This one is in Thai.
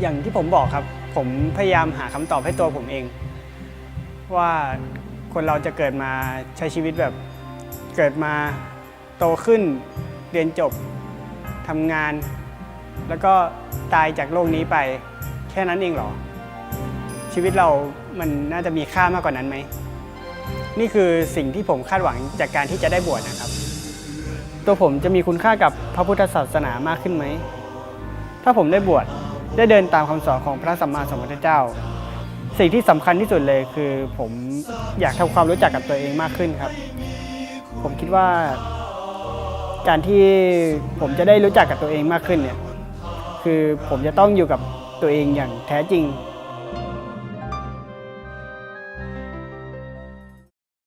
อย่างที่ผมบอกครับ ผมพยายามหาคำตอบให้ตัวผมเอง ว่าคนเราจะเกิดมาใช้ชีวิตแบบเกิดมาโตขึ้นเรียนจบทำงาน แล้วก็ตายจากโลกนี้ไป แค่นั้นเองเหรอ ชีวิตเรามันน่าจะมีค่ามากกว่านั้นไหม นี่คือสิ่งที่ผมคาดหวังจากการที่จะได้บวชนะครับ ตัวผมจะมีคุณค่ากับพระพุทธศาสนามากขึ้นไหม ถ้าผมได้บวช ได้เดินตามคำสอนของพระสัมมาสัมพุทธเจ้า สิ่งที่สำคัญที่สุดเลยคือผมอยากทำความรู้จักกับตัวเองมากขึ้นครับ ผมคิดว่า การที่ผมจะได้รู้จักกับตัวเองมากขึ้นเนี่ยคือผมจะต้องอยู่กับตัวเองอย่างแท้จริง